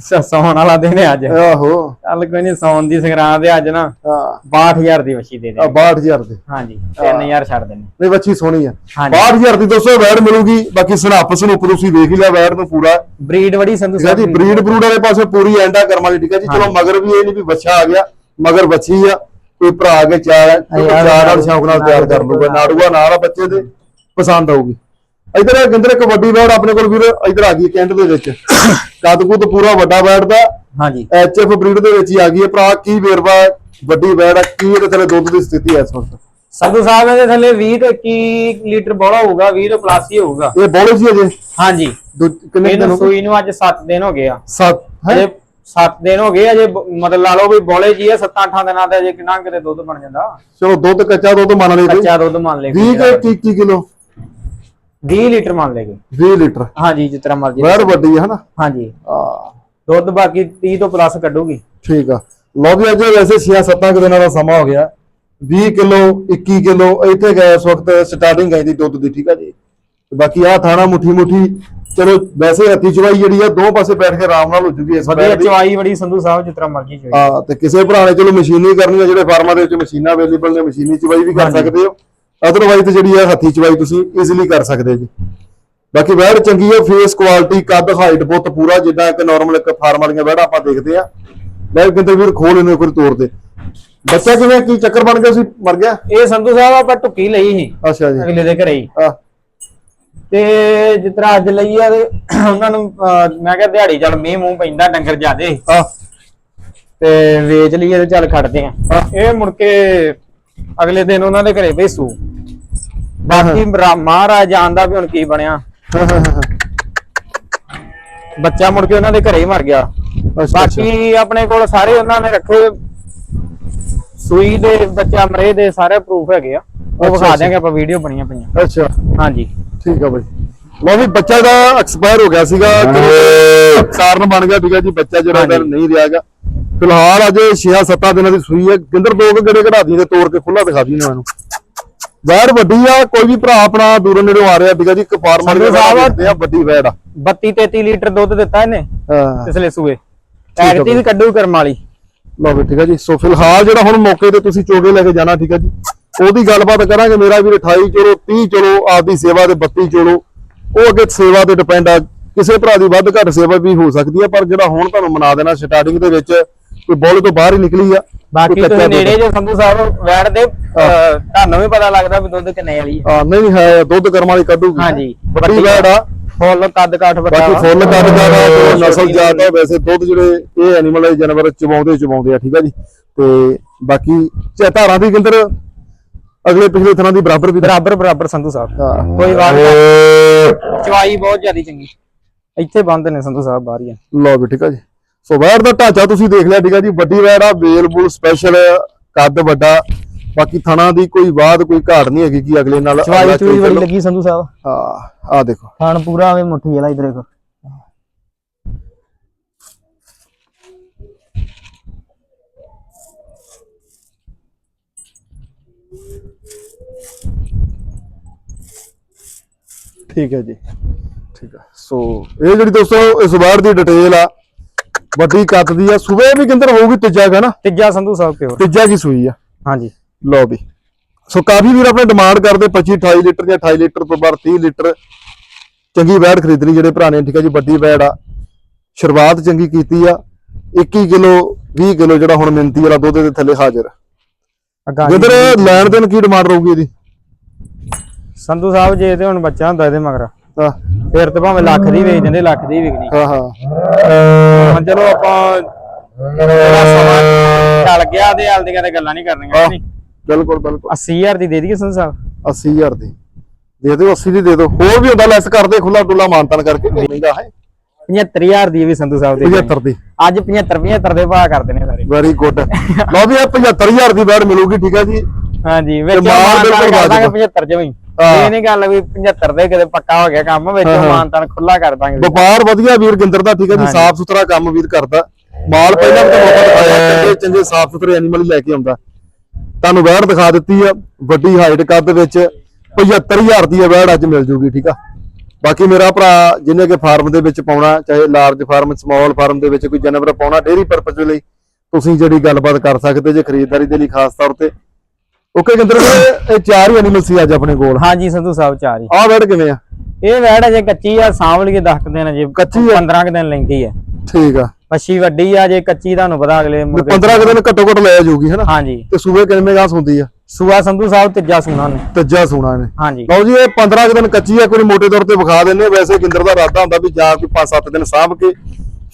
ਸ- ਸੌਣ ਵਾਲਾ ਦਿਨ ਹੈ ਅੱਜ। ਆਹੋ। ਚੱਲ ਕੋਈ ਨਹੀਂ ਸੌਣ ਦੀ ਸੰਗਰਾਂਦ ਹੈ ਅੱਜ ਨਾ ਹਾਂ। 62000 ਦੀ ਵਛੀ ਦੇ ਦੇ 62000 ਦੇ। ਹਾਂਜੀ 3000 ਛੱਡ ਦੇਣੇ। ਨਹੀਂ ਬੱਚੀ ਸੋਹਣੀ ਆ। ਹਾਂਜੀ। 62000 ਦੀ ਦੋਸਤੋ ਵੈੜ ਮਿਲੂਗੀ। ਬਾਕੀ ਸਨੱਪ ਸਨੂਪ ਤੁਸੀਂ ਦੇਖ ਹੀ ਲਿਆ ਵੈੜ ਨੂੰ ਪੂਰਾ। ਬਰੀਡ ਬੜੀ ਸੰਧੂ ਸਾਹਿਬ ਬਰੀਡ ਬਰੂਡ ਵਾਲੇ ਪਾਸੇ ਪੂਰੀ ਐਂਡਾ ਕਰਮ ਵਾਲੀ ਠੀਕ ਹੈ ਜੀ। ਚਲੋ ਮਗਰ ਵੀ ਇਹ ਨਹੀਂ ਵੀ ਬੱਚਾ ਆ ਗਿਆ ਮਗਰ ਬੱਚੀ ਆ। ਕੋਈ ਭਰਾ ਆ ਕੇ ਚਾਰ ਚਾਰ ਨਾਲ ਸ਼ੌਕ ਨਾਲ ਤਿਆਰ ਕਰ ਲੂਗਾ ਨਾੜੂਆ ਨਾਲ ਆ ਬੱਚੇ ਦੇ ਪਸੰਦ ਆਊਗੀ। ਇਧਰ ਗਿੰਦਰ ਇੱਕ ਵੱਡੀ ਵੈੜ ਆਪਣੇ ਕੋਲ ਵੀਰ ਇਧਰ ਆ ਗਈ ਕੈਂਟ ਦੇ ਵਿੱਚ। ਕੱਦ ਕੁੱਦ ਪੂਰਾ ਵੱਡਾ ਵੈੜ ਦਾ। ਹਾਂਜੀ। ਐਚਐਫ ਬਰੀਡ ਦੇ ਵਿੱਚ ਹੀ ਆ ਗਈ ਹੈ। ਭਰਾ ਕੀ ਵੇਰਵਾ ਵੱਡੀ ਵੈੜ ਆ ਕੀ ਇਹਦੇ ਥੱਲੇ ਦੁੱਧ ਦੀ ਸਥਿਤੀ ਹੈ ਇਸ ਵਕਤ? ਸੰਧੂ ਸਾਹਿਬ ਇਹਦੇ ਥੱਲੇ 20 ਤੋਂ 21 ਲੀਟਰ ਬੋਲਾ ਹੋਊਗਾ 20 ਤੋਂ ਪਲੱਸ ਹੀ ਹੋਊਗਾ। ਇਹ ਬੋਲੇ ਸੀ ਅਜੇ? ਹਾਂਜੀ। ਕਿੰਨੇ ਦਿਨ ਹੋ ਗਏ? ਸੂਈ ਨੂੰ ਅੱਜ 7 ਦਿਨ ਹੋ ਗਏ ਆ। ਸੱਤ ਅਜੇ 7 ਦਿਨ ਹੋ ਗਏ ਅਜੇ ਮਤਲਬ ਲਾ ਲਓ ਵੀ ਬੋਲੇ ਜੀ 7-8 ਦਿਨਾਂ ਦਾ ਅਜੇ ਕਿੰਨਾ ਕਿਤੇ ਦੁੱਧ ਬਣ ਜਾਂਦਾ। ਚਲੋ ਦੁੱਧ ਕੱਚਾ ਦੁੱਧ ਮੰਨ ਲਈ ਕੱਚਾ ਦੁੱਧ ਮੰਨ ਲੈ 20 ਕੇ 21 ਕਿਲੋ। 20 ਲੀਟਰ ਮੰਨ ਲੈਗੇ 20 ਲੀਟਰ। ਹਾਂਜੀ ਜਿਸ ਤਰ੍ਹਾਂ ਮਰਜ਼ੀ। ਵੈੜ ਵੱਡੀ ਹੈ ਹਨਾ? ਹਾਂਜੀ। ਆ। ਦੁੱਧ ਬਾਕੀ 30 ਤੋਂ ਪਲੱਸ ਕੱਢੂਗੀ। ਠੀਕ ਆ। ਲਓ ਵੀ ਅੱਜ ਵੈਸੇ 6-7 ਕੁ ਦਿਨਾਂ ਦਾ ਸਮਾਂ ਹੋ ਗਿਆ। 20 ਕਿਲੋ 21 ਕਿਲੋ ਇੱਥੇ ਗਏ ਇਸ ਵਕਤ ਸਟਾਰਟਿੰਗ ਆਈ ਦੀ ਦੁੱਧ ਦੀ ਠੀਕ ਆ ਜੀ। ਬਾਕੀ ਆ ਥਾਣਾ ਮੁੱਠੀ ਮੁੱਠੀ ਚਲੋ ਵੈਸੇ ਹੱਥੀ ਚਵਾਈ ਜਿਹੜੀ ਆ ਦੋ ਪਾਸੇ ਬੈਠ ਕੇ ਆਰਾਮ ਨਾਲ ਹੋ ਜੂਗੀ ਇਸ ਦੀ ਚਵਾਈ ਬੜੀ ਸੰਧੂ ਸਾਹਿਬ ਜਿਸ ਤਰ੍ਹਾਂ ਮਰਜ਼ੀ ਚੋਈ ਆ ਤੇ ਕਿਸੇ ਭਰਾ ਨੇ ਚਲੋ ਮਸ਼ੀਨੀ ਕਰਨੀ ਆ ਜਿਹੜੇ ਫਾਰਮਾਂ ਦੇ ਵਿੱਚ ਮਸ਼ੀਨਾਂ ਅਵੇਲੇਬਲ ਨੇ ਮਸ਼ੀਨੀ ਚਵਾਈ ਵੀ ਕਰ। ਸਕਦੇ ਹੋ। ਅਦਰਵਾਈਜ਼ ਜਿਹੜੀ ਆ ਹੱਥੀ ਚਵਾਈ ਤੁਸੀਂ ਈਜ਼ੀਲੀ ਕਰ ਸਕਦੇ ਜੀ। ਬਾਕੀ ਵੈੜ ਚੰਗੀ ਆ ਫੇਸ ਕੁਆਲਿਟੀ ਕੱਦ ਹਾਈਟ ਬਹੁਤ ਪੂਰਾ ਜਿੱਦਾਂ ਇੱਕ ਨਾਰਮਲ ਇੱਕ ਫਾਰਮ ਵਾਲੀਆਂ ਵੈੜਾਂ ਆਪਾਂ ਦੇਖਦੇ ਆ। ਲੈ ਕਿੰਦਰ ਵੀਰ ਖੋਲ ਇਹਨੂੰ ਵਾਰੀ ਤੋੜ ਦੇ। ਬੱਚਾ ਕਿਵੇਂ ਕੀ ਚੱਕਰ ਬਣ ਗਿਆ ਸੀ? ਮਰ ਗਿਆ? ਇਹ ਸੰਧੂ ਸਾਹਿਬ ਆਪਾਂ ਟੁੱਕੀ ਲਈ ਸੀ। ਅੱਛਾ ਜੀ। ਅਗਲੇ ਦੇ ਘਰੇ ਹੀ। ਆ ਤੇ ਜਿਸ ਤਰ੍ਹਾਂ ਅੱਜ ਲਈ ਆ ਤੇ ਉਹਨਾਂ ਨੂੰ ਮੈਂ ਕਿਹਾ ਦਿਹਾੜੀ ਚੱਲ ਮੀਂਹ ਮੂੰਹ ਪੈਂਦਾ ਡੰਗਰ ਜਿਆਦੇ। ਆ ਤੇ ਵੇਚ ਲਈਏ ਤੇ ਚੱਲ ਖੜਦੇ ਆ। ਇਹ ਮੁੜ ਕੇ ਅਗਲੇ ਦਿਨ ਉਹਨਾਂ ਦੇ ਘਰੇ ਭੇਸੂ। ਬਾਕੀ ਮਹਾਰਾਜ ਜਾਣਦਾ ਵੀ ਹੁਣ ਕੀ ਬਣਿਆ। ਬੱਚਾ ਮੁੜ ਕੇ ਉਹਨਾਂ ਦੇ ਘਰੇ ਹੀ ਮਰ ਗਿਆ। ਅੱਛਾ ਅੱਛਾ। ਬਾਕੀ ਆਪਣੇ ਕੋਲ ਸਾਰੇ ਉਹਨਾਂ ਨੇ ਰੱਖੇ ਸੂਈ ਦੇ ਬੱਚਾ ਮਰੇ ਦੇ ਸਾਰੇ ਪ੍ਰੂਫ ਹੈਗੇ ਆ। ਉਹ ਅੱਛਾ, ਵਿਖਾ ਅੱਛਾ। ਦਿਆਂਗੇ ਆਪਾਂ ਵੀਡੀਓ ਬਣੀਆਂ ਪਈਆਂ। ਅੱਛਾ। ਹਾਂਜੀ। ਠੀਕ ਆ ਬਾਈ। ਲੋ ਵੀ ਬੱਚਾ ਦਾ ਐਕਸਪਾਇਰ ਹੋ ਗਿਆ ਸੀਗਾ। ਕਾਰਨ ਬਣ ਗਿਆ ਠੀਕ ਹੈ ਜੀ। ਬੱਚਾ ਜਿਹੜਾ ਹਾਂਜੀ। ਨਹੀਂ ਰਿਹਾਗਾ ਫਿਲਹਾਲ ਅਜੇ 6-7 ਦਿਨਾਂ ਦੀ ਸੂਈ ਹੈ। ਗਿੰਦਰ ਦੋ ਕੁ ਗੇੜੇ ਕਢਾ ਦੀ ਤੇ ਤੋੜ ਕੇ ਖੁੱਲਾ ਦਿਖਾ ਦੀ ਇਹਨਾਂ ਨੂੰ। ਵੈੜ ਵੱਡੀ ਆ ਕੋਈ ਵੀ ਭਰਾ ਆਪਣਾ ਦੂਰੋਂ ਨੇੜੋਂ ਆ ਰਿਹਾ ਠੀਕ ਹੈ ਜੀ ਇੱਕ ਫਾਰਮ ਵਾਲੇ ਸੰਧੂ ਸਾਹਿਬ- ਦੇਖਦੇ ਆ ਵੱਡੀ ਵੈੜ ਆ। 32 33 ਲੀਟਰ ਦੁੱਧ ਦਿੱਤਾ ਇਹਨੇ ਹਾਂ। ਪਿਛਲੇ ਸੂਏ। ਆ ਐਗਤੀ ਵੀ ਕੱਢੂ ਕਰਮ ਵਾਲੀ। ਲਓ ਵੀ ਠੀਕ ਹੈ ਜੀ। ਸੋ ਫਿਲਹਾਲ ਜਿਹੜਾ ਹੁਣ ਮੌਕੇ ਤੇ ਤੁਸੀਂ ਚੋਗੇ ਲੈ ਕੇ ਜਾਣਾ ਠੀਕ ਹੈ ਜੀ ਉਹਦੀ ਗੱਲਬਾਤ ਕਰਾਂਗੇ। ਮੇਰਾ ਵੀਰ 28 ਚਲੋ 30 ਚਲੋ ਆਪਦੀ ਸੇਵਾ ਦੇ 32 ਚਲੋ। ਉਹ ਅੱਗੇ ਸੇਵਾ ਤੇ ਡਿਪੈਂਡ ਆ। ਕਿਸੇ ਭਰਾ ਦੀ ਵੱਧ ਘੱਟ ਸੇਵਾ ਵੀ ਹੋ ਸਕਦੀ ਹੈ ਪਰ ਜਿਹੜਾ ਹੁਣ ਤੁਹਾਨੂੰ ਮਨਾ ਦੇਣਾ ਸਟਾਰਟਿੰਗ ਦੇ ਵਿੱਚ ਕੋਈ ਬੋਲ ਤੋਂ ਬਾਹਰ ਹੀ ਨਿਕਲੀ ਆ ਬਾਕੀ ਤੁਸੀਂ। ਨੇੜੇ ਜੇ ਸੰਧੂ ਸਾਹਿਬ ਵੈੜ ਦੇ ਤੁਹਾਨੂੰ ਵੀ ਪਤਾ ਲੱਗਦਾ ਵੀ ਦੁੱਧ ਕਿੰਨੇ ਵਾਲੀ ਹੈ ਆ ਨਹੀਂ ਹੈ ਦੁੱਧ ਕਰਮ ਵਾਲੀ ਕੱਢੂਗੀ ਹਾਂਜੀ। ਵੱਡੀ ਵੈੜ ਆ ਫੁੱਲ ਕੱਦ ਕਾਠ ਵੱਡਾ ਬਾਕੀ। ਫੁੱਲ ਕੱਦ ਦਾ ਨਸਲ ਜ਼ਿਆਦਾ ਵੈਸੇ ਦੁੱਧ ਜਿਹੜੇ ਇਹ ਐਨੀਮਲ ਜਾਨਵਰ ਚਬਾਉਂਦੇ ਚਬਾਉਂਦੇ ਆ ਠੀਕ ਆ ਜੀ ਤੇ ਬਾਕੀ ਧਾਰਾਂ ਦੀ ਗਿੰਦਰ ਅਗਲੇ ਪਿਛਲੇ ਥਰਾਂ ਦੀ ਬਰਾਬਰ ਵੀ ਬਰਾਬਰ ਬਰਾਬਰ ਸੰਧੂ ਸਾਹਿਬ। ਕੋਈ ਵਾਰ ਨਹੀਂ। ਚਵਾਈ ਬਹੁਤ ਜ਼ਿਆਦਾ ਚੰਗੀ ਇੱਥੇ ਬੰਦ ਨੇ ਸੰਧੂ ਸਾਹਿਬ ਬਾਹਰ ਹੀ ਆ ਲਓ ਵੀ ਠੀਕ ਆ ਜੀ ਸੋ ਵੈੜ ਦਾ ਢਾਂਚਾ ਤੁਸੀਂ ਦੇਖ ਲਿਆ ਠੀਕ ਆ ਜੀ। ਵੱਡੀ ਵੈੜ ਆ ਵੇਲ ਬੂਲ ਸਪੈਸ਼ਲ ਕੱਦ ਵੱਡਾ। ਬਾਕੀ ਥਣਾ ਦੀ ਕੋਈ ਬਾਤ ਕੋਈ ਘਾਟ ਨਹੀਂ ਹੈਗੀ ਕਿ ਅਗਲੇ ਨਾਲ। ਚਵਾਈ ਚੂਈ ਬੜੀ। ਲੱਗੀ ਸੰਧੂ ਸਾਹਿਬ। ਹਾਂ ਆ ਦੇਖੋ। ਖਾਣ ਪੂਰਾ ਆਵੇ ਮੁੱਠੀ ਵਾਲਾ ਇਧਰ ਦੇਖੋ। ਠੀਕ ਹੈ ਜੀ। ਠੀਕ ਆ। ਸੋ ਇਹ ਜਿਹੜੀ ਦੋਸਤੋ ਇਸ ਵਾਰ ਦੀ ਡਿਟੇਲ ਆ ਵੱਡੀ ਕੱਦ ਦੀ ਆ। ਸੂਬੇ ਵੀ ਕਿੰਦਰ ਹੋਊਗੀ ਤੀਜਾ ਹੈਗਾ ਨਾ? ਤੀਜਾ ਸੰਧੂ ਸਾਹਿਬ ਪਿਓਰ ਤੀਜਾ ਕੀ ਸੂਈ ਆ? ਹਾਂਜੀ। ਲਓ ਵੀ। ਸੋ ਕਾਫੀ ਵੀਰ ਆਪਣੇ ਡਿਮਾਂਡ ਕਰਦੇ 25 28 ਲੀਟਰ ਜਾਂ 28 ਲੀਟਰ ਤੋਂ ਬਾਅਦ 30 ਲੀਟਰ। ਚੰਗੀ ਵੈੜ ਖਰੀਦਣੀ ਜਿਹੜੇ ਭਰਾ ਨੇ ਠੀਕ ਹੈ ਜੀ ਵੱਡੀ ਵੈੜ ਆ। ਸ਼ੁਰੂਆਤ ਚੰਗੀ ਕੀਤੀ ਆ। 21 ਕਿਲੋ 20 ਕਿਲੋ ਜਿਹੜਾ ਹੁਣ ਮਿੰਤੀ ਵਾਲਾ ਦੁੱਧ ਦੇ ਥੱਲੇ ਹਾਜ਼ਰ। ਅੱਗਾ ਜਿੱਧਰ ਲੈਣ ਦੇਣ ਕੀ ਡਿਮਾਂਡ ਰਹੂਗੀ ਇਹਦੀ? ਸੰਧੂ ਸਾਹਿਬ ਜੇ ਤੇ ਹੁਣ ਬੱਚਾ ਹੁੰਦਾ ਇਹਦੇ ਮਗਰ। ਹਾਂ। ਫਿਰ ਤੇ ਭਾਵੇਂ ਲੱਖ ਦੀ ਵੇਚ ਦਿੰਦੇ ਲੱਖ ਦੀ ਵਿਕਣੀ। ਹਾਂ ਹਾਂ। ਹੁਣ ਚਲੋ ਆਪਾਂ ਜਿਹੜਾ ਸਮਾਂ ਚੱਲ ਗਿਆ ਤੇ ਹਾਲ ਦੀਆਂ ਤੇ ਗੱਲਾਂ ਨਹੀਂ ਕਰਨੀਆਂ ਨਹੀਂ ਬਿਲਕੁਲ ਬਿਲਕੁਲ। 80000 ਦੀ ਦੇ ਦਈਏ ਸੰਧੂ ਸਾਹਿਬ? 80000 ਦੀ। ਦੇ ਦਿਓ 80 ਦੀ ਦੇ ਦਿਓ। ਹੋਰ ਵੀ ਹੁੰਦਾ ਲੈਸ ਕਰਦੇ ਖੁੱਲਾ ਡੁੱਲਾ ਮਾਨਤਨ ਕਰਕੇ ਮਹਿੰਗਾ ਹੈ। 75000 ਦੀ ਵੀ ਸੰਧੂ ਸਾਹਿਬ ਦੇ 75 ਦੀ। ਅੱਜ 75 75 ਦੇ ਭਾਅ ਕਰਦੇ ਨੇ ਸਾਰੇ। ਵੈਰੀ ਗੁੱਡ ਲਓ ਵੀ ਇਹ 75000 ਦੀ ਬੈਡ ਮਿਲੂਗੀ ਠੀਕ ਹੈ ਜੀ? ਹਾਂਜੀ ਵਿੱਚ ਮਾਲ ਮਾਨਤਾਨ ਬਿਲਕੁਲ ਕਰ ਦਾਂਗੇ ਵਾਜਬ। 75 ਚ ਵੀ ਹਾਂ। ਇਹ ਨਹੀਂ ਗੱਲ ਵੀ 75 ਦੇ ਕਿਤੇ ਪੱਕਾ ਹੋ ਗਿਆ ਕੰਮ ਵਿੱਚ। ਮਾਨਤਾਨ ਖੁੱਲਾ ਕਰ ਦਾਂਗੇ। ਵਪਾਰ ਵਧੀਆ ਵੀਰ ਗਿੰਦਰ ਦਾ ਠੀਕ ਹੈ ਜੀ। ਸਾਫ਼ ਸੁਥਰਾ ਕੰਮ ਵੀਰ ਕਰਦਾ ਮਾਲ ਪਹਿਲਾਂ ਵੀ ਤੁਹਾਨੂੰ ਦਿਖਾਇਆ ਚੰਗੇ ਚੰਗੇ ਸਾਫ਼ ਸੁਥਰੇ ਐਨੀਮਲ ਲੈ ਕੇ ਆਉਂਦਾ ਤੁਹਾਨੂੰ ਵੈੜ ਦਿਖਾ ਦਿੱਤੀ ਆ ਵੱਡੀ ਹਾਈਟ ਕੱਦ ਵਿੱਚ 75000 ਦੀ ਵੈੜ ਅੱਜ ਮਿਲ ਜੂਗੀ ਠੀਕ ਆ ਬਾਕੀ ਮੇਰਾ ਭਰਾ ਜਿਹਨੇ ਕਿ ਫਾਰਮ ਦੇ ਵਿੱਚ ਪਾਉਣਾ ਚਾਹੇ ਲਾਰਜ ਫਾਰਮ ਸਮਾਲ ਫਾਰਮ ਦੇ ਵਿੱਚ ਕੋਈ ਜਾਨਵਰ ਪਾਉਣਾ ਡੇਰੀ ਪਰਪਸ ਲਈ ਤੁਸੀਂ ਜਿਹੜੀ ਗੱਲਬਾਤ ਕਰ ਸਕਦੇ ਜੇ ਖਰੀਦਦਾਰੀ ਦੇ ਲਈ ਖਾਸ ਤੌਰ ਤੇ ਓਕੇ ਵੀਰੇ, ਇਹ ਚਾਰ ਹੀ ਐਨੀਮਲ ਸੀ ਅੱਜ ਆਪਣੇ ਕੋਲ। ਹਾਂਜੀ ਸੰਧੂ ਸਾਹਿਬ ਚਾਰ ਹੀ। ਆਹ ਵੈੜ ਕਿਵੇਂ ਆ? ਇਹ ਵੈੜ ਅਜੇ ਕੱਚੀ ਆ ਸਾਂਭ ਲਈਏ 10 ਕੁ ਦਿਨ ਅਜੇ। ਕੱਚੀ ਆ? 15 ਕੁ ਦਿਨ ਲੈਂਦੀ ਆ। ਠੀਕ ਆ। ਮੱਛੀ ਵੱਡੀ ਆ ਜੇ ਕੱਚੀ ਤੁਹਾਨੂੰ ਪਤਾ ਅਗਲੇ ਮੁੜ ਕੇ- 15 ਕੁ ਦਿਨ ਘੱਟੋ ਘੱਟ ਲੈ ਜਾਊਗੀ ਹੈਨਾ? ਹਾਂਜੀ। ਤੇ ਸੂਬੇ ਕਿੰਨੇ ਗਾਸ ਹੁੰਦੀ ਆ? ਸੂਆ ਸੰਧੂ ਸਾਹਿਬ ਤੀਜਾ ਸੂਣਾ ਨੇ ਤੱਜਾ ਸੋਨਾ ਨੇ ਹਾਂਜੀ। ਲਓ ਜੀ ਇਹ 15 ਕੁ ਦਿਨ ਕੱਚੀ ਆ ਕੋਈ ਮੋਟੇ ਤੌਰ ਤੇ ਵਿਖਾ ਦਿੰਨੇ। ਵੈਸੇ ਗਿੰਦਰ ਦਾ ਇਰਾਦਾ ਹੁੰਦਾ ਵੀ ਜਾਂ ਕੋਈ 5-7 ਦਿਨ ਸਾਂਭ ਕੇ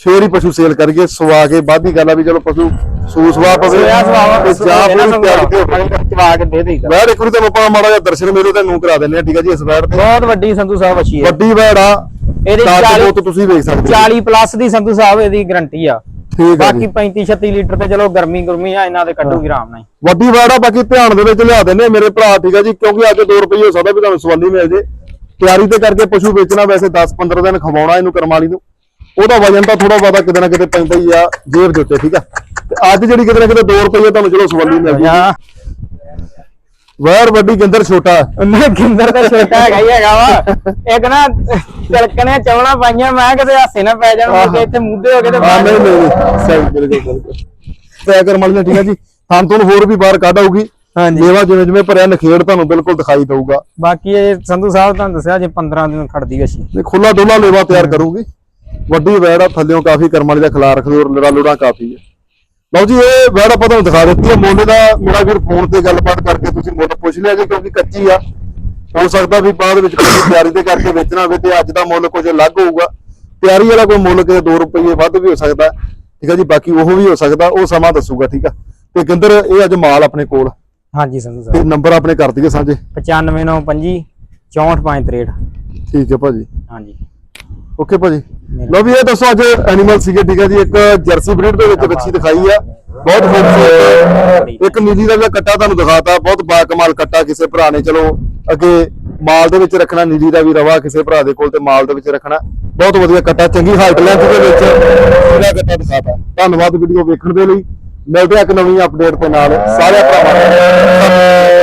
ਫੇਰ ਹੀ ਪਸ਼ੂ ਸੇਲ ਕਰੀਏ ਸਵਾ ਕੇ ਬਾਦੀ ਗੱਲ ਆ ਵੀ ਚਲੋ ਪਸ਼ੂ ਸੂ ਸਵਾ ਪਵੇ ਸੂਆ ਸਵਾਵਾ ਤੇ ਜਾਂ ਪੂਰੀ ਤਿਆਰ ਕੇ ਚਵਾ ਕੇ ਦੇ ਦੇਈਦਾ ਵੈੜ ਇੱਕ ਵਾਰੀ ਤੁਹਾਨੂੰ ਆਪਾਂ ਮਾੜਾ ਜਿਹਾ ਦਰਸ਼ਨ ਮੇਲੇ ਤੇ ਨੂੰ ਕਰਾ ਦਿੰਨੇ ਆ ਠੀਕ ਆ ਜੀ ਇਸ ਵੈੜ ਤੇ। ਬਹੁਤ ਵੱਡੀ ਸੰਧੂ ਸਾਹਿਬ ਅੱਛੀ ਹੈ। ਵੱਡੀ ਵੈੜ ਆ ਇਹਦੇ ਤਾਂ 40 ਬਹੁਤ ਤੁਸੀਂ ਵੇਖ ਸਕਦੇ ਹੋ। 40 ਪਲੱਸ ਦੀ ਸੰਧੂ ਸਾਹਿਬ ਇਹਦੀ ਗਰੰਟੀ ਆ। ਬਾਕੀ ਜੀ। 35 36 ਲੀਟਰ ਤੇ ਚਲੋ ਗਰਮੀ ਗੁਰਮੀ ਆ ਇਹਨਾਂ ਦੇ ਕੱਢੂਗੀ ਆਰਾਮ ਨਾਲ। ਵੱਡੀ ਵੈੜ ਆ ਬਾਕੀ ਧਿਆਨ ਦੇ ਵਿੱਚ ਲਿਆ ਦਿੰਨੇ ਮੇਰੇ ਭਰਾ ਠੀਕ ਆ ਜੀ ਕਿਉਂਕਿ ਅੱਜ 2 ਰੁਪਏ ਹੋ ਸਕਦਾ ਵੀ ਤੁਹਾਨੂੰ ਸਵਾਲੀ ਮਿਲ ਜੇ। ਤਿਆਰੀ ਤੇ ਕਰਕੇ ਪਸ਼ੂ ਵੇਚਣਾ ਵੈਸੇ 10-15 ਦਿਨ ਖਵਾਉਣਾ ਇਹਨੂੰ ਕਰਮਾਲੀ ਨੂੰ। ਉਹਦਾ ਵਜਨ ਤਾਂ ਥੋੜਾ ਬਹੁਤਾ ਕਿਤੇ ਨਾ ਕਿਤੇ ਪੈਂਦਾ ਹੀ ਆ ਜੇਬ ਦੇ ਉੱਤੇ ਠੀਕ ਆ? ਤੇ ਅੱਜ ਜਿਹੜੀ ਕਿਤੇ ਨਾ ਕਿਤੇ 2 ਰੁਪਏ ਤੁਹਾਨੂੰ ਚਲੋ ਸਵਾਲੀ ਮਿਲ ਜਾਂ ਵੈੜ ਵੱਡੀ ਗਿੰਦਰ ਛੋਟਾ। ਉਹਨੇ ਗਿੰਦਰ ਤਾਂ ਛੋਟਾ ਹੈਗਾ ਹੀ ਹੈਗਾ ਵਾ। ਇੱਕ ਨਾ ਤਿਲਕਣੇ ਚਵਲਾ ਪਾਈਆਂ ਮੈਂ ਕਿਤੇ ਹਾਸੇ ਨਾ ਪੈ ਜਾਣ ਮੁੜ ਕੇ ਇੱਥੇ ਮੁੱਦੇ ਹੋ ਕੇ ਤੇ ਹਾਂ ਨਹੀਂ ਨਹੀਂ ਸਹੀ ਬਿਲਕੁਲ ਬਿਲਕੁਲ। ਤੈ ਕਰਮਾਲੀ ਨੇ ਠੀਕ ਆ ਜੀ? ਥਾਂ ਤੋਂ ਹੋਰ ਵੀ ਬਾਹਰ ਕੱਢ ਆਊਗੀ। ਹਾਂਜੀ। ਮੇਵਾ ਜਿਵੇਂ ਜਿਵੇਂ ਭਰਿਆ ਨਖੇੜ ਤੁਹਾਨੂੰ ਬਿਲਕੁਲ ਦਿਖਾਈ ਦਊਗਾ। ਬਾਕੀ ਇਹ ਸੰਧੂ ਸਾਹਿਬ ਤੁਹਾਨੂੰ ਦੱਸਿਆ ਜੇ 15 ਦਿਨ ਖੜਦੀ ਵਸ਼ੀ ਇਹ ਖੁੱਲਾ ਡੋਲਾ ਲੇਵਾ ਤਿਆਰ ਕਰੂਗੀ। ਵੱਡੀ ਵੈੜ ਆ ਥੱਲਿਓਂ ਕਾਫੀ ਕਰਮਾਲੀ ਦਾ ਖਿਲਾਰ ਖਲੂਰ ਲੜਾ ਲੁੜਾ ਕਾਫੀ ਹੈ। ਲਓ ਜੀ ਇਹ ਵੈੜ ਆਪਾਂ ਤੁਹਾਨੂੰ ਦਿਖਾ ਦਿੱਤੀ ਹੈ। ਮੁੱਲ ਦਾ ਮੇਰਾ ਵੀਰ ਫੋਨ ਤੇ ਗੱਲਬਾਤ ਕਰਕੇ ਤੁਸੀਂ ਮੁੱਲ ਪੁੱਛ ਲਿਆ ਜੀ ਕਿਉਂਕਿ ਕੱਚੀ ਆ। ਹੋ ਸਕਦਾ ਵੀ ਬਾਅਦ ਵਿੱਚ ਕੋਈ ਤਿਆਰੀ ਤੇ ਕਰਕੇ ਵੇਚਣਾ ਹੋਵੇ ਤੇ ਅੱਜ ਦਾ ਮੁੱਲ ਕੁਝ ਅਲੱਗ ਹੋਊਗਾ। ਤਿਆਰੀ ਵਾਲਾ ਕੋਈ ਮੁੱਲ ਕਿਤੇ 2 ਰੁਪਏ ਵੱਧ ਵੀ ਹੋ ਸਕਦਾ। ਠੀਕ ਹੈ ਜੀ ਬਾਕੀ ਉਹ ਵੀ ਹੋ ਸਕਦਾ ਉਹ ਸਮਾਂ ਦੱਸੂਗਾ ਠੀਕ ਆ। ਤੇ ਗਿੰਦਰ ਇਹ ਅੱਜ ਮਾਲ ਆਪਣੇ ਕੋਲ। ਹਾਂਜੀ ਸੰਧੂ ਤੇ ਸਾਹਿਬ ਨੰਬਰ ਆਪਣੇ ਕਰ ਦਈਏ ਸਾਂਝੇ। 95925 64563 ਠੀਕ ਹੈ ਭਾਜੀ। ਹਾਂਜੀ। ਓਕੇ ਭਾਜੀ। ਲੋ ਵੀ ਇਹ ਦੱਸੋ ਅੱਜ ਐਨੀਮਲ ਸੀਗੇ ਠੀਕ ਹੈ ਜੀ ਇੱਕ ਜਰਸੀ ਬਰੀਡ ਦੇ ਵਿੱਚ ਬੱਚੀ ਦਿਖਾਈ ਆ ਬਹੁਤ ਖੂਬਸੂਰਤ ਇੱਕ ਨੀਲੀ ਦਾ ਕੱਟਾ ਤੁਹਾਨੂੰ ਦਿਖਾਤਾ ਬਹੁਤ ਬਾਕਮਾਲ ਕੱਟਾ ਕਿਸੇ ਭਰਾ ਨੇ ਚਲੋ ਅੱਗੇ ਮਾਲ ਦੇ ਵਿੱਚ ਰੱਖਣਾ ਨੀਲੀ ਦਾ ਵੀ ਰਵਾ ਕਿਸੇ ਭਰਾ ਦੇ ਕੋਲ ਤੇ ਮਾਲ ਦੇ ਵਿੱਚ ਰੱਖਣਾ। ਬਹੁਤ ਵਧੀਆ ਕੱਟਾ ਚੰਗੀ ਹਾਈਟ ਲੈਂਥ ਦੇ ਵਿੱਚ ਇਹਦਾ ਕੱਟਾ ਦਿਖਾਤਾ। ਧੰਨਵਾਦ ਵੀਡੀਓ ਵੇਖਣ ਦੇ ਲਈ। ਮਿਲਦੇ ਆ ਇੱਕ ਨਵੀਂ ਅਪਡੇਟ ਦੇ ਨਾਲ। ਸਾਰੇ ਭਰਾਵਾਂ ਨੂੰ।